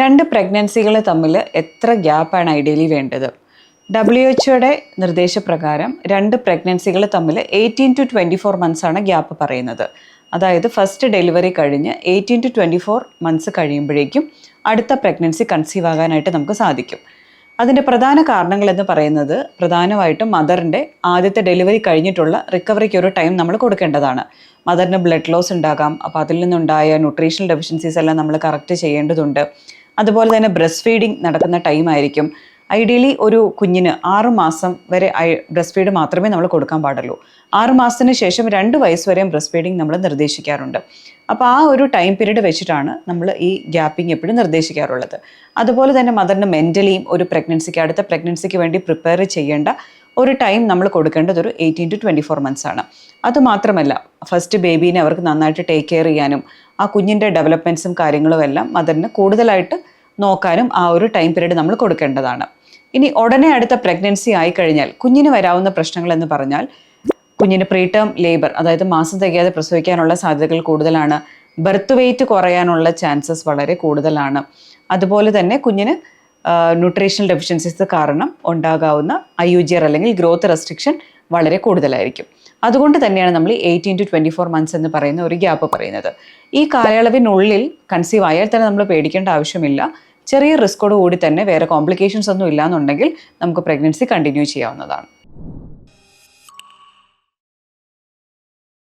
രണ്ട് പ്രഗ്നൻസികൾ തമ്മിൽ എത്ര ഗ്യാപ്പാണ് ഐഡിയലി വേണ്ടത്? ഡബ്ല്യു എച്ച്ഒയുടെ നിർദ്ദേശപ്രകാരം രണ്ട് പ്രഗ്നൻസികൾ തമ്മിൽ eighteen to twenty four months ആണ് ഗ്യാപ്പ് പറയുന്നത്. അതായത് ഫസ്റ്റ് ഡെലിവറി കഴിഞ്ഞ് eighteen to twenty four months കഴിയുമ്പോഴേക്കും അടുത്ത പ്രഗ്നൻസി കൺസീവ് ആകാനായിട്ട് നമുക്ക് സാധിക്കും. അതിന്റെ പ്രധാന കാരണങ്ങൾ എന്ന് പറയുന്നത് പ്രധാനമായിട്ടും മദറിന്റെ ആദ്യത്തെ ഡെലിവറി കഴിഞ്ഞിട്ടുള്ള റിക്കവറിക്ക് ഒരു ടൈം നമ്മൾ കൊടുക്കേണ്ടതാണ്. മദറിന് ബ്ലഡ് ലോസ് ഉണ്ടാകാം. അപ്പോൾ അതിൽ നിന്നുണ്ടായ ന്യൂട്രീഷണൽ ഡെഫിഷ്യൻസീസ് എല്ലാം നമ്മൾ കറക്റ്റ് ചെയ്യേണ്ടതുണ്ട്. അതുപോലെ തന്നെ ബ്രസ്റ്റ് ഫീഡിങ് നടക്കുന്ന ടൈം ആയിരിക്കും. ഐഡിയലി ഒരു കുഞ്ഞിന് ആറ് മാസം വരെ ബ്രസ്റ്റ് ഫീഡ് മാത്രമേ നമ്മൾ കൊടുക്കാൻ പാടുള്ളൂ. ആറ് മാസത്തിന് ശേഷം രണ്ട് വയസ്സ് വരെയും ബ്രസ്റ്റ് ഫീഡിങ് നമ്മൾ നിർദ്ദേശിക്കാറുണ്ട്. അപ്പോൾ ആ ഒരു ടൈം പീരീഡ് വെച്ചിട്ടാണ് നമ്മൾ ഈ ഗ്യാപ്പിംഗ് എപ്പോഴും നിർദ്ദേശിക്കാറുള്ളത്. അതുപോലെ തന്നെ മദറിന് മെന്റലിയും ഒരു പ്രഗ്നൻസിക്ക് അടുത്ത പ്രഗ്നൻസിക്ക് വേണ്ടി പ്രിപ്പയർ ചെയ്യേണ്ട ഒരു ടൈം നമ്മൾ കൊടുക്കേണ്ടത് ഒരു eighteen to twenty four months ആണ് അതുമാത്രമല്ല ഫസ്റ്റ് ബേബീനെ അവർക്ക് നന്നായിട്ട് ടേക്ക് കെയർ ചെയ്യാനും ആ കുഞ്ഞിന്റെ ഡെവലപ്മെന്റ്സും കാര്യങ്ങളും എല്ലാം മദറിന് കൂടുതലായിട്ട് നോക്കാനും ആ ഒരു ടൈം പീരീഡ് നമ്മൾ കൊടുക്കേണ്ടതാണ്. ഇനി ഉടനെ അടുത്ത പ്രഗ്നൻസി ആയി കഴിഞ്ഞാൽ കുഞ്ഞിന് വരാവുന്ന പ്രശ്നങ്ങൾ എന്ന് പറഞ്ഞാൽ കുഞ്ഞിന് പ്രീ ടേം ലേബർ അതായത് മാസം തികയാതെ പ്രസവിക്കാനുള്ള സാധ്യതകൾ കൂടുതലാണ് ബർത്ത് വെയിറ്റ് കുറയാനുള്ള ചാൻസസ് വളരെ കൂടുതലാണ്. അതുപോലെ തന്നെ കുഞ്ഞിന് ന്യൂട്രീഷണൽ ഡെഫിഷ്യൻസീസ് കാരണം ഉണ്ടാകാവുന്ന ഐ യു ജി ആർ അല്ലെങ്കിൽ ഗ്രോത്ത് റെസ്ട്രിക്ഷൻ വളരെ കൂടുതലായിരിക്കും. അതുകൊണ്ട് തന്നെയാണ് നമ്മൾ eighteen to twenty four months എന്ന് പറയുന്ന ഒരു ഗ്യാപ്പ് പറയുന്നത്. ഈ കാലയളവിനുള്ളിൽ കൺസീവ് ആയാൽ തന്നെ നമ്മൾ പേടിക്കേണ്ട ആവശ്യമില്ല. ചെറിയ റിസ്കോട് കൂടി തന്നെ വേറെ കോംപ്ലിക്കേഷൻസ് ഒന്നും ഇല്ലാന്നുണ്ടെങ്കിൽ നമുക്ക് പ്രഗ്നൻസി കണ്ടിന്യൂ ചെയ്യാവുന്നതാണ്.